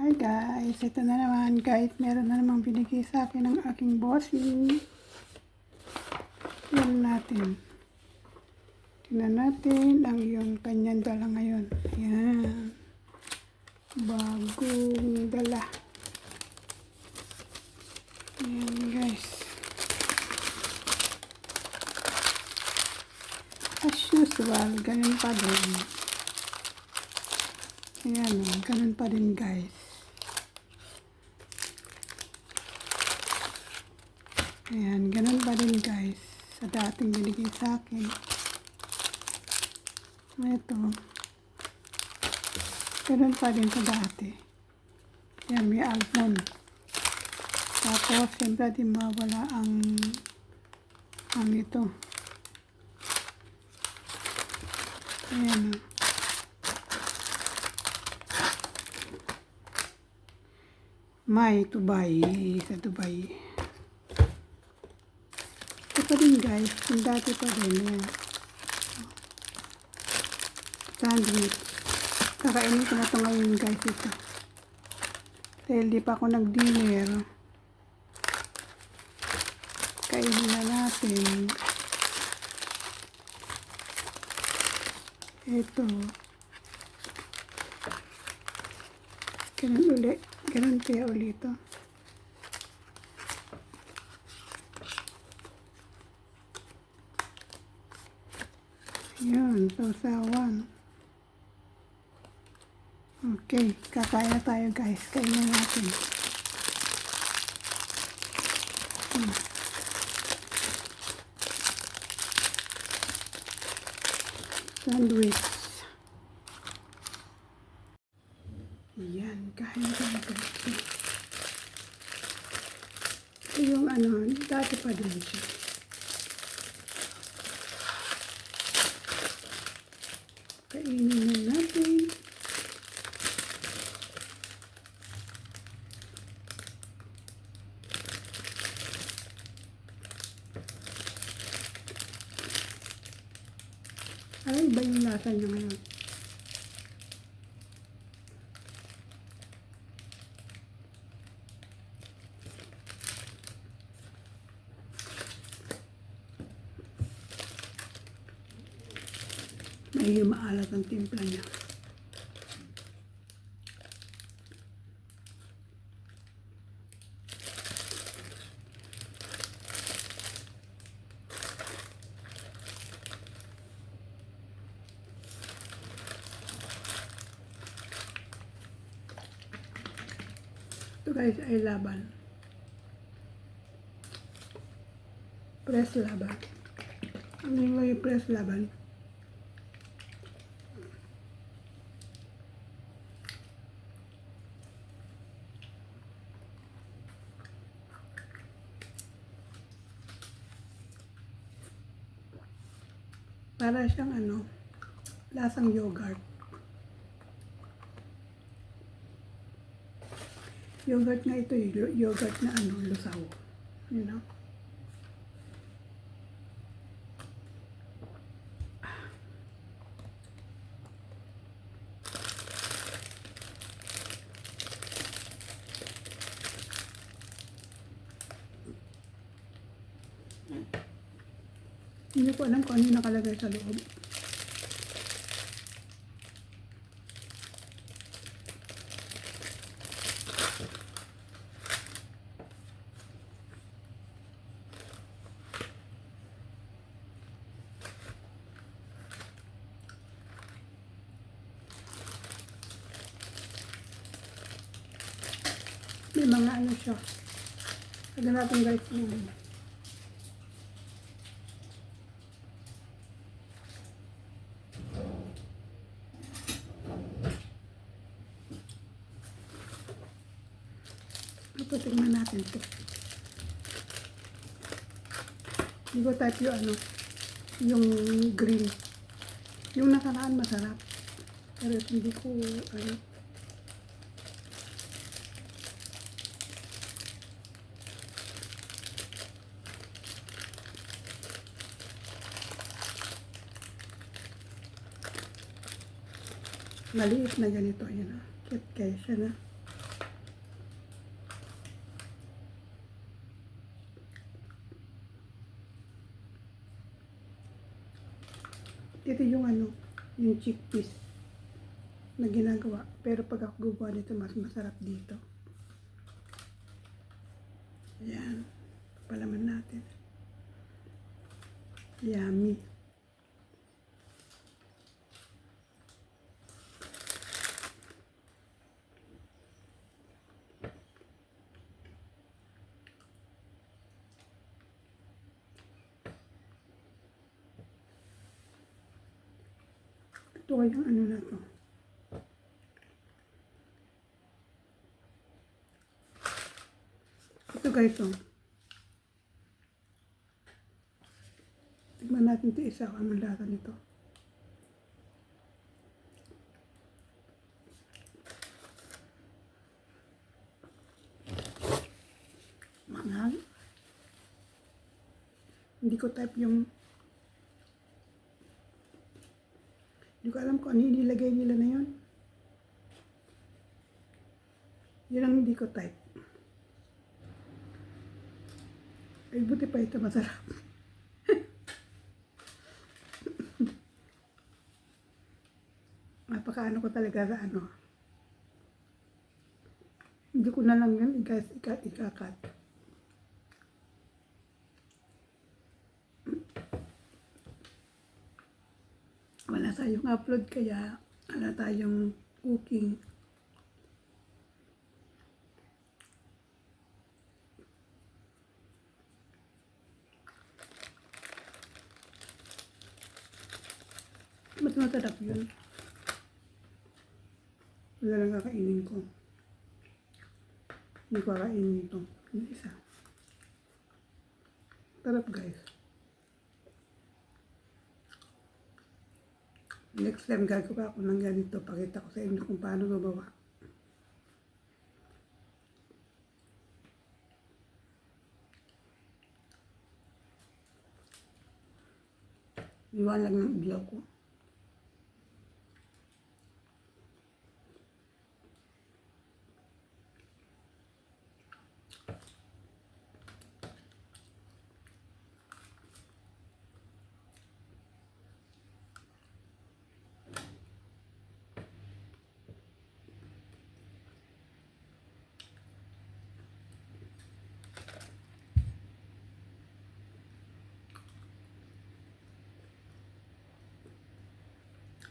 Hi guys, ito na naman guys, meron na namang binigay sa akin ng aking bossing. Tingnan natin. Tingnan natin ang yung kanyang dala ngayon. Ayan. Bagong dala. Ayan guys. As usual, ganun pa din. Ayan o, ganun pa din guys. Ayan, ganun pa din guys. Sa dating binigay sa akin. Ito. Ganun pa din sa dati. Ayan, may almond. Tapos, siyempre di mawala ang ang ito. Ayan o. May Dubai sa Dubai. Pa din guys, yung dati pa rin. Ayan. Sandwich. Kakainin ko na ito ngayon guys ito. Dahil di pa ako nag-dinner. Kainin na natin. Ito. Ganun ulit. Ganun kaya ulit ito. Yun, sausawan. Okay, kakain na tayo guys. Kainin natin. Hmm. Sandwich. Yan, kain tayo guys. Ito yung ano, dati pa din siya. Kainin na natin. Ay, iba yung lasa niya ngayon. Medyo maalat ang timpla niya. Ito guys ay laban. Press laban. Ano yung press laban? Para siyang ano, lasang yogurt. Yogurt nga ito, eh, yogurt na ano, lusaw. You know? Hindi ko alam kung ano yung nakalagay sa loob. May mga ano siya. Lagyan natin guys yung Ito, tingnan natin ito. Hindi type yung ano, yung green. Yung nakaraan masarap. Pero hindi ko, ano, maliit na ganito. yung chickpeas na ginagawa. Pero pag ako gumawa nito, mas masarap dito. Ayan. Palaman natin. Yummy. tuloy ang ano na to. Ito guys to. Tignan natin ito isa kung anong lasa nito. Manghang. Hindi ko type yung alam kung ano inilagay nila na yun. Yun ang hindi ko type. Ay, buti pa ito masarap. Napakaano ko talaga sa ano. Hindi ko na lang yan, guys, ika-cut. Ika wala tayong upload kaya wala tayong cooking. Mas matarap yun. Wala lang kakainin ko. Hindi ko kakainin ito. Yung isa. Tarap guys. Next time, gagawa ko ng ganito. Pakita ko sa inyo kung paano gumawa. Iwan lang ng ilaw ko.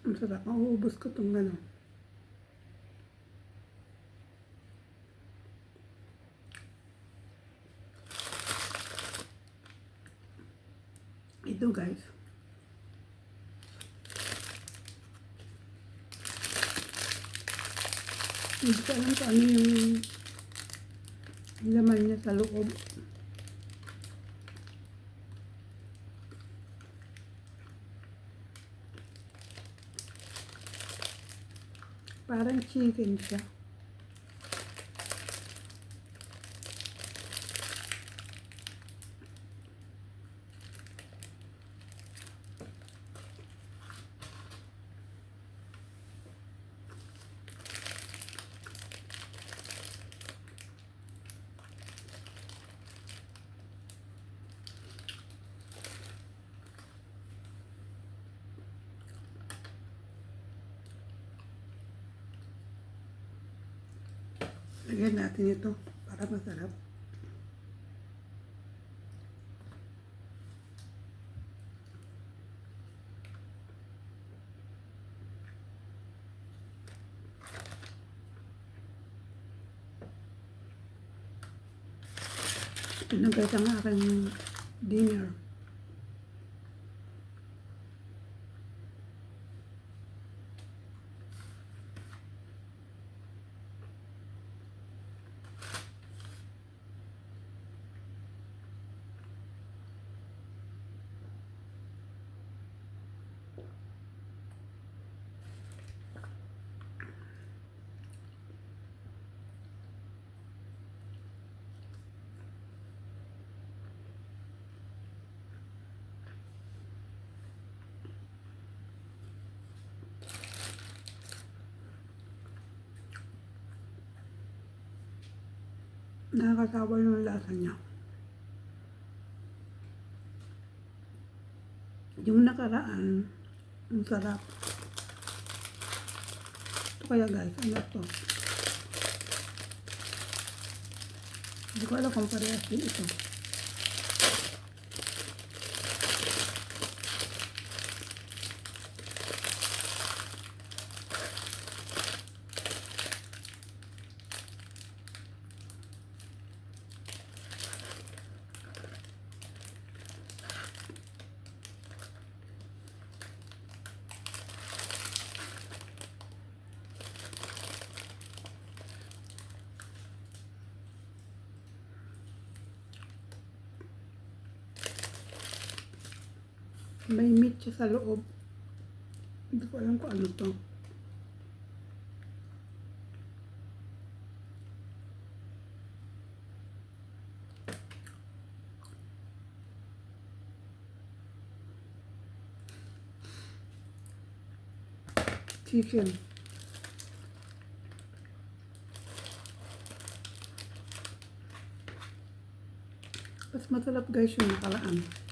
Ang sarap. Mauubos ko itong gano'n. Ito guys. Hindi ko alam kung ano yung laman niya sa loob. 把那鸡进去。Lagyan natin ito para masarap. Pinagkita ang aking dinner. Nakakatawa yung lasa niya. Yung nakaraan, ang sarap. Ito kaya guys, ano to? Hindi ko alam kung parehas din ito. May meat siya sa loob. Hindi ko alam kung ano to. Chicken. Mas masarap guys yung nakalaan.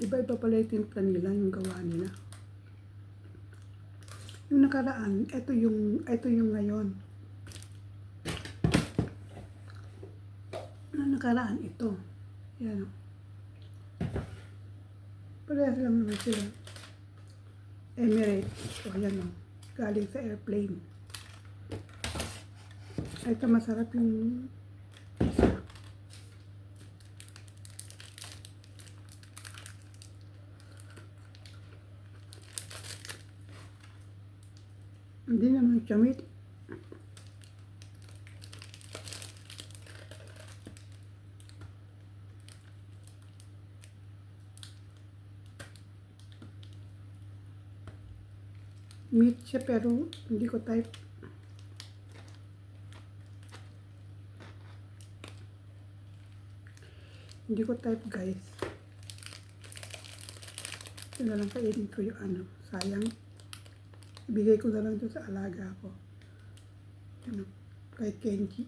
Iba-iba pala yung timpla nila, yung gawa nila. Yung nakaraan, ito yung, ito yung ngayon. Yung nakaraan, ito. Yan. Parehas lang naman sila. Emirates. O, yan o. Galing sa airplane. Ito masarap yung isa. Chamit. Meat siya pero hindi ko type. Hindi ko type guys. Sila lang kainin ko yung ano. Sayang. Ibigay ko na lang ito sa alaga ko. Ano, kay Kenji.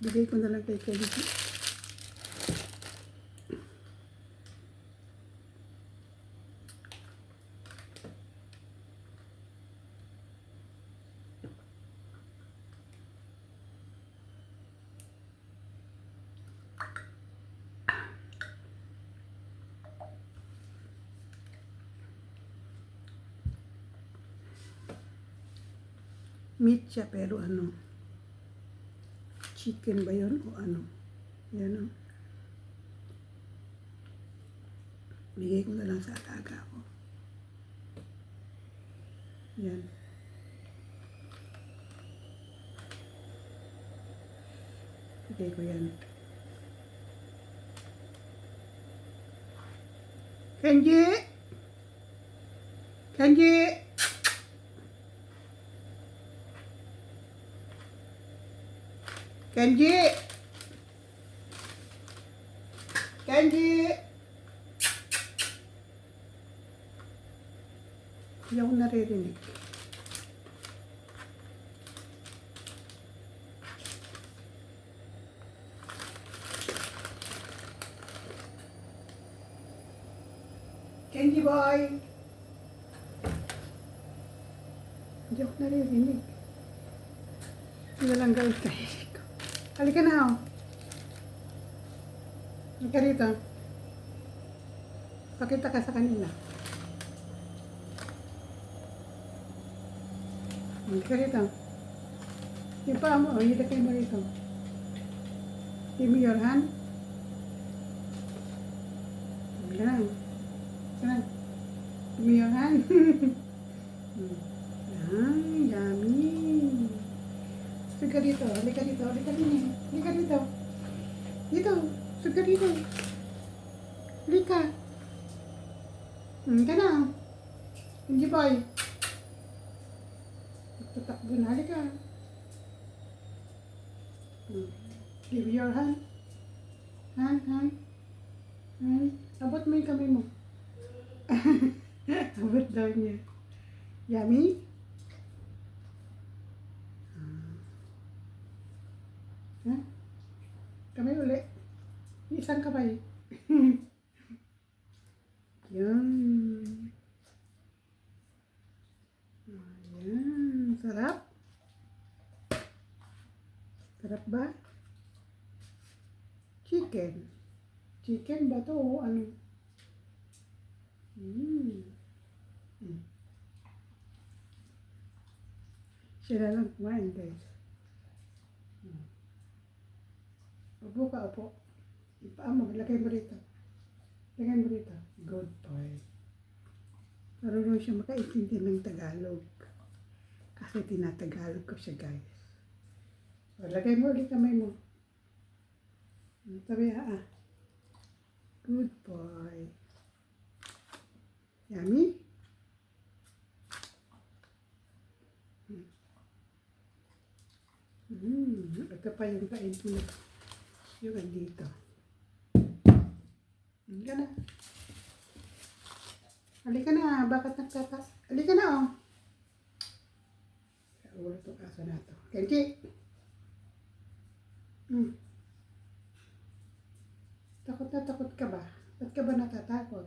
Bigay ko na lang kay Kenji. Meat siya pero ano, chicken ba yun o ano? Yan o. Bigay ko na lang sa alaga ko. Yan. Bigay ko yan. Kenji! Kenji! Kenji! Kenji! Hindi ako naririnig. Kenji boy! Hindi ako naririnig. Hindi lang gawin tayo ko. Halika na oh. Halika rito. Pakita ka sa kanila. Halika rito. Yung paa mo, oh, ilagay mo rito. Give me your hand. Halika na. Halika Suka dito, halika dito, halika dito, halika dito. Dito, suka dito. Halika. Hmm, ka na. Hindi boy. Tatakbo na, halika. Give your hand. Hand, hand. Hand. Abot mo yung kamay mo. Abot daw niya. Yummy? Ha? Kamay uli. isang kamay. Yan. Ayan. Sarap. Sarap ba? Chicken. Chicken ba to o ano? Mm. Mm. Sila lang kumain guys. Mm. Upo ka, upo. Ipaa mo, lagay mo rito. Lagay mo rito. Good boy. Marunong siya makaintindi ng Tagalog. Kasi tinatagalog ko siya guys. O, lagay mo ulit kamay mo. Sabi ha ah. Good boy. Yummy? Hmm. Ito pa yung kain mo. Yung andito. Halika na. Halika na. Bakit nagtatas? Halika na oh. Ulo itong aso na to. Kenji. Hmm. Takot na takot ka ba? Ba't ka ba natatakot?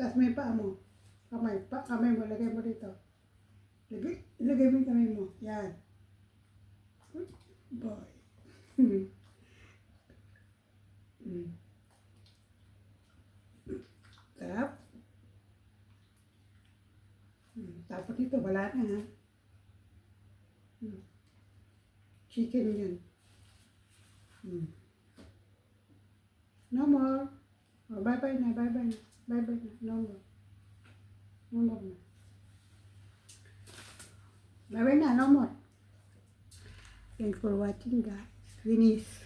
Tapos may paa mo. Kamay, pa, kamay mo, lagay mo dito. Lagay, lagay mo yung kamay mo. Yan. Good boy. Mm. Sarap. Mm. Tapos dito, wala na ha. Chicken yan. Mm. No more. Oh, bye-bye na, bye-bye na. Bye-bye na. No more. No more na. Bye-bye na, no more. Thanks for watching guys. Vinícius.